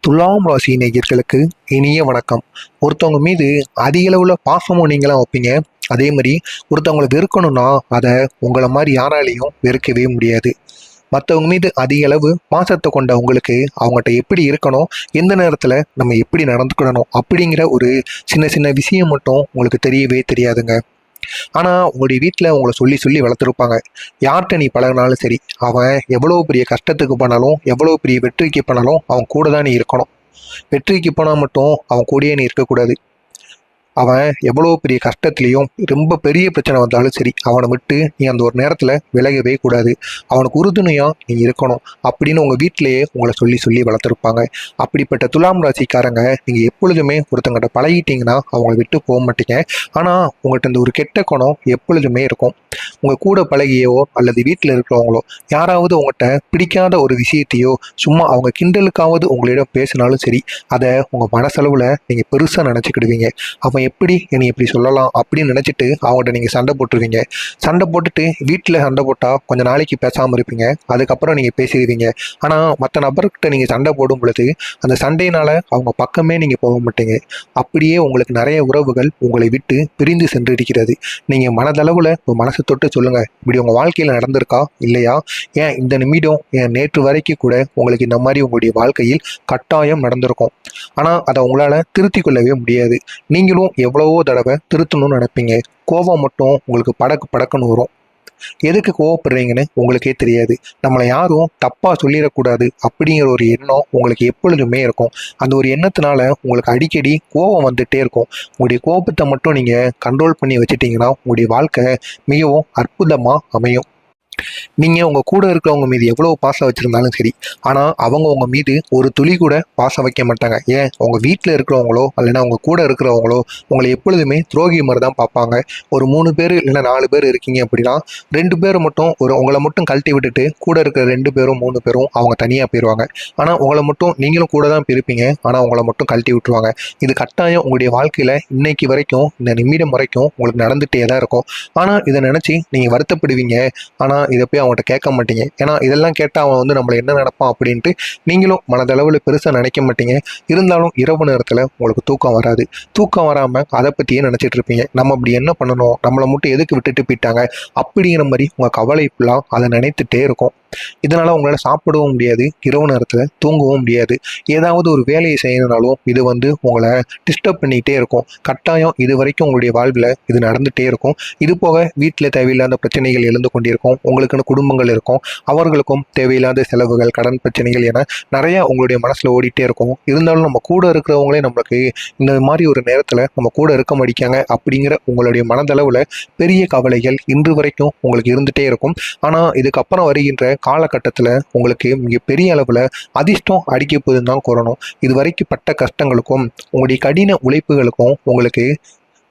துலாம் ராசி நேயர்களுக்கு இனிய வணக்கம். ஒருத்தவங்க மீது அதிக அளவில் பாசமும் நீங்களாம் வைப்பீங்க. அதே மாதிரி ஒருத்தவங்களை வெறுக்கணும்னா அதை உங்களை மாதிரி யாராலையும் வெறுக்கவே முடியாது. மற்றவங்க மீது அதிக அளவு பாசத்தை கொண்ட உங்களுக்கு அவங்ககிட்ட எப்படி இருக்கணும் எந்த நேரத்தில் நம்ம எப்படி நடந்துக்கணும் அப்படிங்கிற ஒரு சின்ன சின்ன விஷயம் மட்டும் உங்களுக்கு தெரியவே தெரியாதுங்க. ஆனால் உங்களுடைய வீட்டில் உங்களை சொல்லி சொல்லி வளர்த்துருப்பாங்க. யார்கிட்ட நீ பழகினாலும் சரி அவன் எவ்வளோ பெரிய கஷ்டத்துக்கு போனாலும் எவ்வளோ பெரிய வெற்றிக்கு போனாலும் அவன் கூட தான் நீ இருக்கணும். வெற்றிக்கு போனால் மட்டும் அவன் கூடயே நீ இருக்கக்கூடாது. அவன் எவ்வளோ பெரிய கஷ்டத்துலேயும் ரொம்ப பெரிய பிரச்சனை வந்தாலும் சரி அவனை விட்டு நீ அந்த ஒரு நேரத்தில் விலகவே கூடாது. அவனுக்கு உறுதுணையாக நீ இருக்கணும் அப்படின்னு உங்கள் வீட்டிலேயே உங்களை சொல்லி சொல்லி வளர்த்துருப்பாங்க. அப்படிப்பட்ட துலாம் ராசிக்காரங்க நீங்கள் எப்பொழுதுமே ஒருத்தங்கிட்ட பழகிட்டீங்கன்னா அவங்கள விட்டு போக மாட்டீங்க. ஆனால் உங்கள்கிட்ட இந்த ஒரு கெட்ட குணம் எப்பொழுதுமே இருக்கும். உங்கள் கூட பழகியோ அல்லது வீட்டில் இருக்கிறவங்களோ யாராவது உங்கள்கிட்ட பிடிக்காத ஒரு விஷயத்தையோ சும்மா அவங்க கிண்டலுக்காவது உங்களிடம் பேசினாலும் சரி அதை உங்கள் மனசளவில் நீங்கள் பெருசாக நினச்சிக்கிடுவீங்க. அவன் எப்படி என்னை இப்படி சொல்லலாம் அப்படின்னு நினச்சிட்டு அவங்கள்ட்ட நீங்கள் சண்டை போட்டுருவீங்க. சண்டை போட்டுட்டு வீட்டில் சண்டை போட்டால் கொஞ்ச நாளைக்கு பேசாமல் இருப்பீங்க. அதுக்கப்புறம் நீங்கள் பேசிடுவீங்க. ஆனால் மற்ற நபர்கிட்ட நீங்கள் சண்டை போடும் பொழுது அந்த சண்டையினால் அவங்க பக்கமே நீங்கள் போக மாட்டீங்க. அப்படியே உங்களுக்கு நிறைய உறவுகள் உங்களை விட்டு பிரிந்து சென்று இருக்கிறது நீங்கள் மனதளவில் மனசு தொட்டு சொல்லுங்கள் இப்படி உங்கள் வாழ்க்கையில் நடந்திருக்கா? இல்லையா? ஏன் இந்த நிமிடம் ஏன் நேற்று வரைக்கும் கூட உங்களுக்கு இந்த மாதிரி உங்களுடைய வாழ்க்கையில் கட்டாயம் நடந்திருக்கும். ஆனால் அதை உங்களால் திருத்தி கொள்ளவே முடியாது. நீங்களும் எவ்வளவோ தடவை திருத்தணும்னு நினைப்பீங்க. கோபம் மட்டும் உங்களுக்கு படக்கு படக்குன்னு வரும். எதுக்கு கோவப்படுறீங்கன்னு உங்களுக்கே தெரியாது. நம்மளை யாரும் தப்பாக சொல்லிடக்கூடாது அப்படிங்கிற ஒரு எண்ணம் உங்களுக்கு எப்பொழுதுமே இருக்கும். அந்த ஒரு எண்ணத்தினால உங்களுக்கு அடிக்கடி கோபம் வந்துகிட்டே இருக்கும். உங்களுடைய கோபத்தை மட்டும் நீங்கள் கண்ட்ரோல் பண்ணி வச்சுட்டிங்கன்னா உங்களுடைய வாழ்க்கை மிகவும் அற்புதமாக அமையும். நீங்கள் உங்கள் கூட இருக்கிறவங்க மீது எவ்வளோ பாசம் வச்சுருந்தாலும் சரி ஆனால் அவங்க உங்கள் மீது ஒரு துளி கூட பாசம் வைக்க மாட்டாங்க. ஏன்? உங்கள் வீட்டில் இருக்கிறவங்களோ இல்லைன்னா உங்கள் கூட இருக்கிறவங்களோ உங்களை எப்பொழுதுமே துரோகி மாதிரி தான் பார்ப்பாங்க. ஒரு மூணு பேர் இல்லைன்னா நாலு பேர் இருக்கீங்க அப்படின்னா ரெண்டு பேர் மட்டும் ஒரு உங்களை மட்டும் கழட்டி விட்டுட்டு கூட இருக்கிற ரெண்டு பேரும் மூணு பேரும் அவங்க தனியாக போயிடுவாங்க ஆனால் உங்களை மட்டும் நீங்களும் கூட தான் பிரிப்பீங்க. ஆனால் உங்களை மட்டும் கழட்டி விட்டுருவாங்க. இது கட்டாயம் உங்களுடைய வாழ்க்கையில் இன்னைக்கு வரைக்கும் இந்த நிமிடம் வரைக்கும் உங்களுக்கு நடந்துகிட்டே தான் இருக்கும். ஆனால் இதை நினச்சி நீங்கள் வருத்தப்படுவீங்க. ஆனால் இதை போய் அவங்ககிட்ட கேட்க மாட்டீங்க. ஏன்னா இதெல்லாம் கேட்டால் அவன் வந்து நம்மளை என்ன நடப்பான் அப்படின்ட்டு நீங்களும் மனதளவில் பெருசாக நினைக்க மாட்டீங்க. இருந்தாலும் இரவு நேரத்தில் உங்களுக்கு தூக்கம் வராது. தூக்கம் வராமல் அதை பற்றியே நினச்சிட்டு இருப்பீங்க. நம்ம அப்படி என்ன பண்ணணும்? நம்மளை மட்டும் எதுக்கு விட்டுட்டு போயிட்டாங்க? அப்படிங்கிற மாதிரி உங்கள் கவலை ஃபுல்லாக அதை நினைத்துட்டே இருக்கும். இதனால் உங்களால் சாப்பிடவும் முடியாது இரவு நேரத்தில் தூங்கவும் முடியாது. ஏதாவது ஒரு வேலையை செய்யணுனாலும் இது வந்து உங்களை டிஸ்டர்ப் பண்ணிகிட்டே இருக்கும். கட்டாயம் இது வரைக்கும் உங்களுடைய வாழ்வில் இது நடந்துகிட்டே இருக்கும். இது போக வீட்டில் தேவையில்லாத பிரச்சனைகள் எழுந்து கொண்டிருக்கும். உங்களுக்குன்னு குடும்பங்கள் இருக்கும். அவர்களுக்கும் தேவையில்லாத செலவுகள் கடன் பிரச்சனைகள் என நிறைய உங்களுடைய மனசில் ஓடிட்டே இருக்கும். இருந்தாலும் நம்ம கூட இருக்கிறவங்களே நம்மளுக்கு இந்த மாதிரி ஒரு நேரத்தில் நம்ம கூட இருக்க மாட்டிக்காங்க அப்படிங்கிற உங்களுடைய மனதளவில் பெரிய கவலைகள் இன்று வரைக்கும் உங்களுக்கு இருந்துகிட்டே இருக்கும். ஆனால் இதுக்கப்புறம் வருகின்ற காலகட்டத்தில் உங்களுக்கு மிகப்பெரிய அளவில் அதிர்ஷ்டம் அடிக்க போதுன்னு தான் கூறணும். இது வரைக்கும் பட்ட கஷ்டங்களுக்கும் உங்களுடைய கடின உழைப்புகளுக்கும் உங்களுக்கு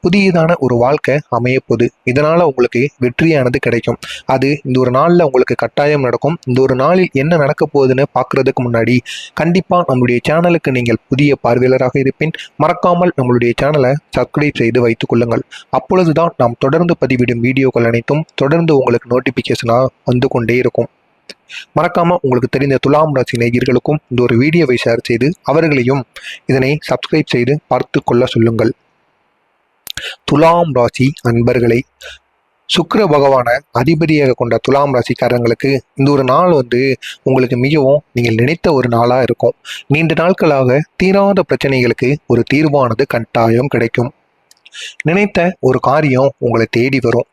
புதியதான ஒரு வாழ்க்கை அமைய போகுது. இதனால் உங்களுக்கு வெற்றியானது கிடைக்கும். அது இந்த ஒரு நாளில் உங்களுக்கு கட்டாயம் நடக்கும். இந்த ஒரு நாளில் என்ன நடக்க போகுதுன்னு பார்க்குறதுக்கு முன்னாடி கண்டிப்பாக நம்மளுடைய சேனலுக்கு நீங்கள் புதிய பார்வையாளராக இருப்பின். மறக்காமல் நம்மளுடைய சேனலை சப்ஸ்கிரைப் செய்து வைத்துக் கொள்ளுங்கள். அப்பொழுதுதான் நாம் தொடர்ந்து பதிவிடும் வீடியோக்கள் அனைத்தும் தொடர்ந்து உங்களுக்கு நோட்டிஃபிகேஷனாக வந்து கொண்டே இருக்கும். மறக்காம உங்களுக்கு தெரிந்த துலாம் ராசி நேயர்களுக்கும் இந்த ஒரு வீடியோவை ஷேர் செய்து அவர்களையும் இதனை சப்ஸ்கிரைப் செய்து பார்த்து கொள்ள சொல்லுங்கள். துலாம் ராசி அன்பர்களை சுக்கர பகவான அதிபதியாக கொண்ட துலாம் ராசிக்காரங்களுக்கு இந்த ஒரு நாள் வந்து உங்களுக்கு மிகவும் நீங்கள் நினைத்த ஒரு நாளாக இருக்கும். நீண்ட நாட்களாக தீராத பிரச்சனைகளுக்கு ஒரு தீர்வானது கட்டாயம் கிடைக்கும். நினைத்த ஒரு காரியம் உங்களை தேடி வரும்.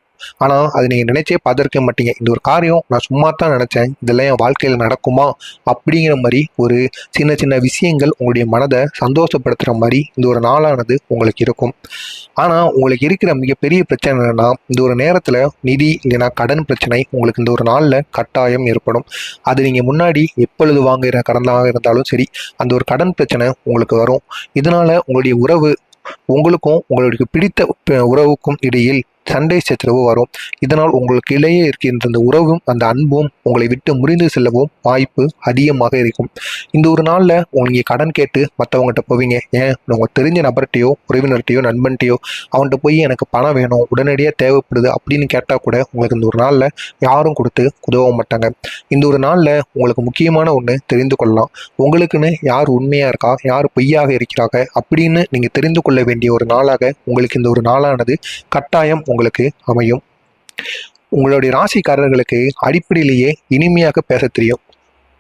ஆனால் அது நீங்கள் நினைச்சே பார்த்துருக்க மாட்டீங்க. இந்த ஒரு காரியம். நான் சும்மா தான் நினச்சேன். இதெல்லாம் என் வாழ்க்கையில் நடக்குமா? அப்படிங்கிற மாதிரி ஒரு சின்ன சின்ன விஷயங்கள் உங்களுடைய மனதை சந்தோஷப்படுத்துகிற மாதிரி இந்த ஒரு நாளானது உங்களுக்கு இருக்கும். ஆனால் உங்களுக்கு இருக்கிற மிகப்பெரிய பிரச்சனை என்னென்னா இந்த ஒரு நேரத்தில் நிதி இல்லைன்னா கடன் பிரச்சனை உங்களுக்கு இந்த ஒரு நாளில் கட்டாயம் ஏற்படும். அது நீங்கள் முன்னாடி எப்பொழுது வாங்குகிற கடனாக இருந்தாலும் சரி அந்த ஒரு கடன் பிரச்சனை உங்களுக்கு வரும். இதனால் உங்களுடைய உறவு உங்களுக்கும் உங்களுக்கு பிடித்த உறவுக்கும் இடையில் சண்டை சச்சரவு வரும். இதனால் உங்களுக்கு இடையே இருக்கின்ற அந்த உறவும் அந்த அன்பும் உங்களை விட்டு முறிந்து செல்லவும் வாய்ப்பு அதிகமாக இருக்கும். இந்த ஒரு நாளில் உங்களுக்கு கடன் கேட்டு மற்றவங்ககிட்ட போவீங்க. ஏன்? உங்கள் தெரிஞ்ச நபர்கிட்டையோ உறவினர்கிட்டையோ நண்பன்கிட்டையோ அவன்கிட்ட போய் எனக்கு பணம் வேணும் உடனடியாக தேவைப்படுது அப்படின்னு கேட்டால் கூட உங்களுக்கு இந்த ஒரு நாளில் யாரும் கொடுத்து உதவ மாட்டாங்க. இந்த ஒரு நாளில் உங்களுக்கு முக்கியமான ஒன்று தெரிந்து கொள்ளலாம். உங்களுக்குன்னு யார் உண்மையாக இருக்கா? யார் பொய்யாக இருக்கிறாங்க? அப்படின்னு நீங்கள் தெரிந்து கொள்ள வேண்டிய ஒரு நாளாக உங்களுக்கு இந்த ஒரு நாளானது கட்டாயம் உங்களுக்கு அமையும். உங்களுடைய ராசிக்காரர்களுக்கு அடிப்படையிலேயே இனிமையாக பேச தெரியும்.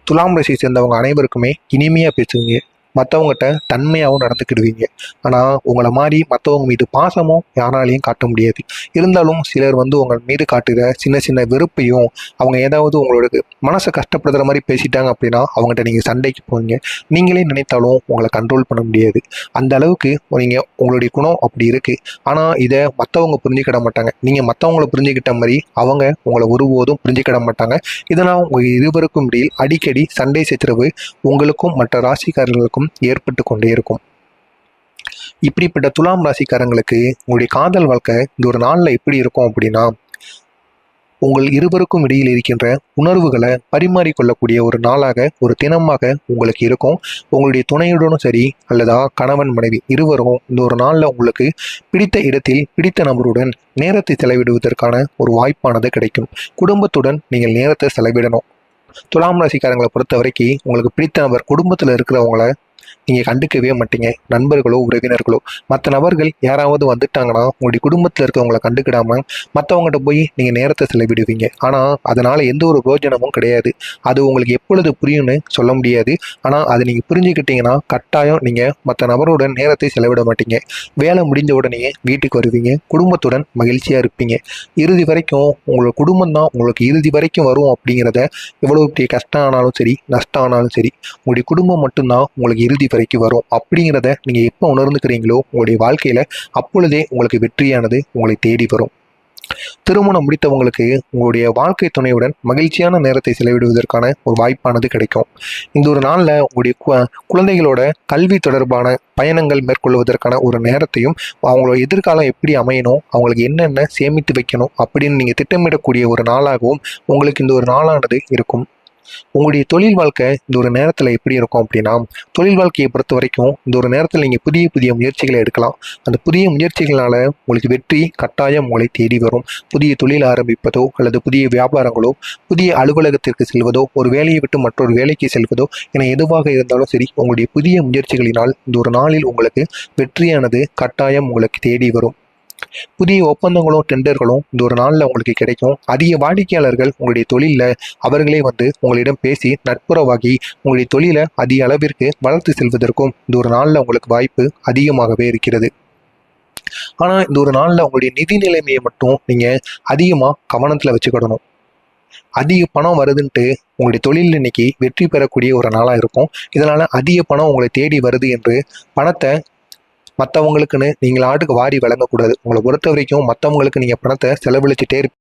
துலாம் ராசியை சேர்ந்தவங்க அனைவருக்குமே இனிமையாக பேசுவீங்க. மற்றவங்ககிட்ட தன்மையாகவும் நடந்துக்கிடுவீங்க. ஆனால் உங்களை மாதிரி மற்றவங்க மீது பாசமும் யாராலையும் காட்ட முடியாது. இருந்தாலும் சிலர் வந்து உங்கள் மீது காட்டுகிற சின்ன சின்ன வெறுப்பையும் அவங்க ஏதாவது உங்களோட மனசை கஷ்டப்படுத்துகிற மாதிரி பேசிட்டாங்க அப்படின்னா அவங்ககிட்ட நீங்கள் சண்டைக்கு போவீங்க. நீங்களே நினைத்தாலும் உங்களை கண்ட்ரோல் பண்ண முடியாது. அந்த அளவுக்கு நீங்கள் உங்களுடைய குணம் அப்படி இருக்குது ஆனால் இதை மற்றவங்க புரிஞ்சுக்கிட மாட்டாங்க. நீங்கள் மற்றவங்கள புரிஞ்சுக்கிட்ட மாதிரி அவங்க உங்களை ஒருபோதும் புரிஞ்சுக்கிட மாட்டாங்க. இதனால் உங்கள் இருவருக்கும் இடையில் அடிக்கடி சண்டை சச்சரவு உங்களுக்கும் மற்ற ராசிக்காரர்களுக்கும் ஏற்பட்டு கொண்டே இருக்கும். இப்படிப்பட்ட துலாம் ராசிக்காரங்களுக்கு உங்களுடைய காதல் வாழ்க்கை இந்த ஒரு நாளில் எப்படி இருக்கும் அப்படின்னா உங்கள் இருவருக்கும் இடையில் இருக்கின்ற உணர்வுகளை பரிமாறிக்கொள்ளக்கூடிய ஒரு நாளாக ஒரு தினமாக உங்களுக்கு இருக்கும். உங்களுடைய துணையுடனும் சரி அல்லதா கணவன் மனைவி இருவரும் இந்த ஒரு நாளில் உங்களுக்கு பிடித்த இடத்தில் பிடித்த நபருடன் நேரத்தை செலவிடுவதற்கான ஒரு வாய்ப்பானது கிடைக்கும். குடும்பத்துடன் நீங்கள் நேரத்தை செலவிடணும். துலாம் ராசிக்காரங்களை பொறுத்த வரைக்கும் உங்களுக்கு பிடித்த நபர் குடும்பத்தில் இருக்கிறவங்கள நீங்கள் கண்டுக்கவே மாட்டீங்க. நண்பர்களோ உறவினர்களோ மற்ற நபர்கள் யாராவது வந்துட்டாங்கன்னா உங்களுடைய குடும்பத்தில் இருக்கவங்களை கண்டுக்கிடாமல் மற்றவங்ககிட்ட போய் நீங்கள் நேரத்தை செலவிடுவீங்க. ஆனால் அதனால் எந்த ஒரு பிரயோஜனமும் கிடையாது. அது உங்களுக்கு எப்பொழுது புரியும்னு சொல்ல முடியாது. ஆனால் அதை நீங்கள் புரிஞ்சுக்கிட்டீங்கன்னா கட்டாயம் நீங்கள் மற்ற நபருடன் நேரத்தை செலவிட மாட்டீங்க. வேலை முடிஞ்ச உடனே வீட்டுக்கு வருவீங்க. குடும்பத்துடன் மகிழ்ச்சியாக இருப்பீங்க. இறுதி வரைக்கும் உங்களோட குடும்பம் தான் உங்களுக்கு இறுதி வரைக்கும் வரும் அப்படிங்கிறத எவ்வளோ பெரிய கஷ்டம் ஆனாலும் சரி நஷ்டம் ஆனாலும் சரி உங்களுடைய குடும்பம் மட்டும்தான் உங்களுக்கு இறுதி வரைக்கும் வரும். அப்படிங்கிறத நீங்கள் எப்போ உணர்ந்துக்கிறீங்களோ உங்களுடைய வாழ்க்கையில் அப்பொழுதே உங்களுக்கு வெற்றியானது உங்களை தேடி வரும். திருமணம் முடித்தவங்களுக்கு உங்களுடைய வாழ்க்கை துணையுடன் மகிழ்ச்சியான நேரத்தை செலவிடுவதற்கான ஒரு வாய்ப்பானது கிடைக்கும். இந்த ஒரு நாளில் உங்களுடைய கு- குழந்தைகளோட கல்வி தொடர்பான பயணங்கள் மேற்கொள்வதற்கான ஒரு நேரத்தையும் அவங்களோட எதிர்காலம் எப்படி அமையணும் அவங்களுக்கு என்னென்ன சேமித்து வைக்கணும் அப்படின்னு நீங்கள் திட்டமிடக்கூடிய ஒரு நாளாகவும் உங்களுக்கு இந்த ஒரு நாளானது இருக்கும். உங்களுடைய தொழில் வாழ்க்கை இந்த ஒரு நேரத்தில் எப்படி இருக்கும் அப்படின்னா தொழில் வாழ்க்கையை பொறுத்த வரைக்கும் இந்த ஒரு நேரத்தில் நீங்கள் புதிய புதிய முயற்சிகளை எடுக்கலாம். அந்த புதிய முயற்சிகளால் உங்களுக்கு வெற்றி கட்டாயம் உங்களை தேடி வரும். புதிய தொழில் ஆரம்பிப்பதோ அல்லது புதிய வியாபாரங்களோ புதிய அலுவலகத்திற்கு செல்வதோ ஒரு வேலையை விட்டு மற்றொரு வேலைக்கு செல்வதோ என எதுவாக இருந்தாலும் சரி உங்களுடைய புதிய முயற்சிகளினால் இந்த ஒரு நாளில் உங்களுக்கு வெற்றியானது கட்டாயம் உங்களுக்கு தேடி வரும். புதிய ஒப்பந்தங்களும் டெண்டர்களும் இந்த ஒரு நாளில் உங்களுக்கு கிடைக்கும். அதிக வாடிக்கையாளர்கள் உங்களுடைய தொழிலில் அவர்களே வந்து உங்களிடம் பேசி நட்புறவாகி உங்களுடைய தொழிலை அதிக அளவிற்கு வளர்த்து செல்வதற்கும் இந்த ஒரு நாளில் உங்களுக்கு வாய்ப்பு அதிகமாகவே இருக்கிறது. ஆனால் இந்த ஒரு நாளில் உங்களுடைய நிதி நிலைமையை மட்டும் நீங்கள் அதிகமாக கவனத்தில் வச்சுக்கிடணும் அதிக பணம் வருதுன்ட்டு உங்களுடைய தொழில் இன்னைக்கு வெற்றி பெறக்கூடிய ஒரு நாளாக இருக்கும். இதனால் அதிக பணம் உங்களை தேடி வருது என்று பணத்தை மற்றவங்களுக்குன்னு நீங்கள் ஆட்டுக்கு வாரி வழங்கக்கூடாது உங்களை பொறுத்த வரைக்கும் மற்றவங்களுக்கு நீங்கள் பணத்தை செலவழிச்சிட்டே இருப்பீங்க.